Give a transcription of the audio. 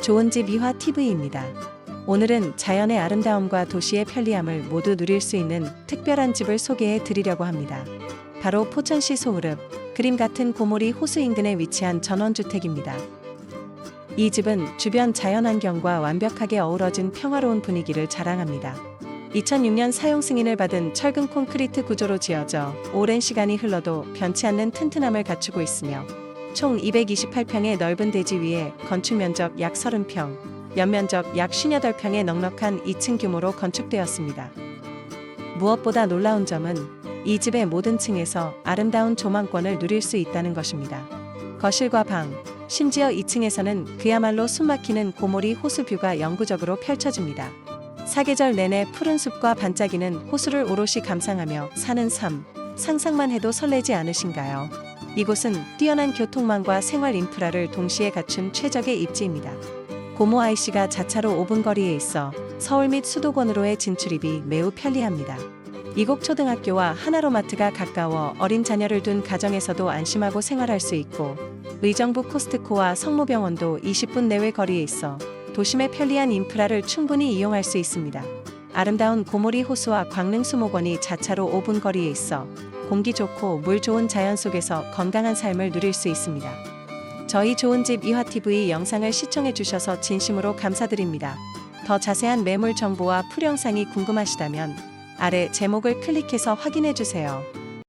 좋은 집 이화 TV입니다. 오늘은 자연의 아름다움과 도시의 편리함을 모두 누릴 수 있는 특별한 집을 소개해 드리려고 합니다. 바로 포천시 소우릅, 그림 같은 고모리 호수 인근에 위치한 전원주택입니다. 이 집은 주변 자연 환경과 완벽하게 어우러진 평화로운 분위기를 자랑합니다. 2006년 사용 승인을 받은 철근 콘크리트 구조로 지어져 오랜 시간이 흘러도 변치 않는 튼튼함을 갖추고 있으며 총 228평의 넓은 대지 위에 건축 면적 약 30평, 연면적 약 58평의 넉넉한 2층 규모로 건축되었습니다. 무엇보다 놀라운 점은 이 집의 모든 층에서 아름다운 조망권을 누릴 수 있다는 것입니다. 거실과 방, 심지어 2층에서는 그야말로 숨막히는 고모리 호수 뷰가 영구적으로 펼쳐집니다. 사계절 내내 푸른 숲과 반짝이는 호수를 오롯이 감상하며 사는 삶, 상상만 해도 설레지 않으신가요? 이곳은 뛰어난 교통망과 생활 인프라를 동시에 갖춘 최적의 입지입니다. 고모 IC가 자차로 5분 거리에 있어 서울 및 수도권으로의 진출입이 매우 편리합니다. 이곡 초등학교와 하나로마트가 가까워 어린 자녀를 둔 가정에서도 안심하고 생활할 수 있고 의정부 코스트코와 성모병원도 20분 내외 거리에 있어 도심의 편리한 인프라를 충분히 이용할 수 있습니다. 아름다운 고모리 호수와 광릉 수목원이 자차로 5분 거리에 있어 공기 좋고 물 좋은 자연 속에서 건강한 삶을 누릴 수 있습니다. 저희 좋은 집 이화TV 영상을 시청해 주셔서 진심으로 감사드립니다. 더 자세한 매물 정보와 풀 영상이 궁금하시다면 아래 제목을 클릭해서 확인해 주세요.